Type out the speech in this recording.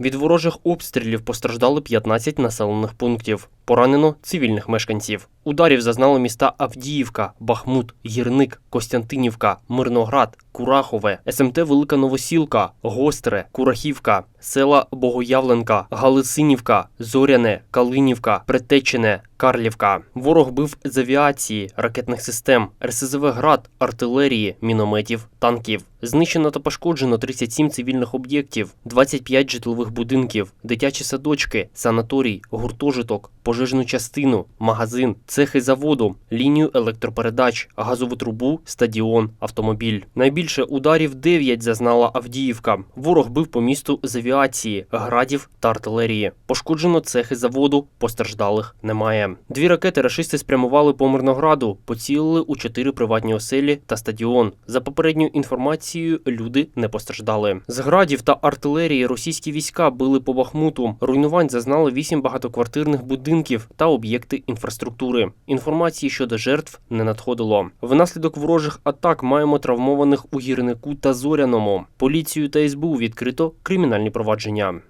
Від ворожих обстрілів постраждали 15 населених пунктів. Поранено цивільних мешканців. Ударів зазнали міста Авдіївка, Бахмут, Гірник, Костянтинівка, Мирноград, Курахове, СМТ Велика Новосілка, Гостре, Курахівка, села Богоявленка, Галисинівка, Зоряне, Калинівка, Претечине, Карлівка. Ворог бив з авіації, ракетних систем, РСЗВ град, артилерії, мінометів, танків. Знищено та пошкоджено 37 цивільних об'єктів, 25 житлових будинків, дитячі садочки, санаторій, гуртожиток, пожежну частину, магазин, цехи заводу, лінію електропередач, газову трубу, стадіон, автомобіль. Найбільше ударів 9 зазнала Авдіївка. Ворог бив по місту з авіації, градів та артилерії. Пошкоджено цехи заводу, постраждалих немає. Дві ракети рашисти спрямували по Мирнограду, поцілили у чотири приватні оселі та стадіон. За попередньою інформацією, люди не постраждали. З градів та артилерії російські війська били по Бахмуту. Руйнувань зазнали вісім багатоквартирних будинків та об'єкти інфраструктури. Інформації щодо жертв не надходило. Внаслідок ворожих атак маємо травмованих у гірнику та зоряному. Поліцію та СБУ відкрито кримінальні провадження.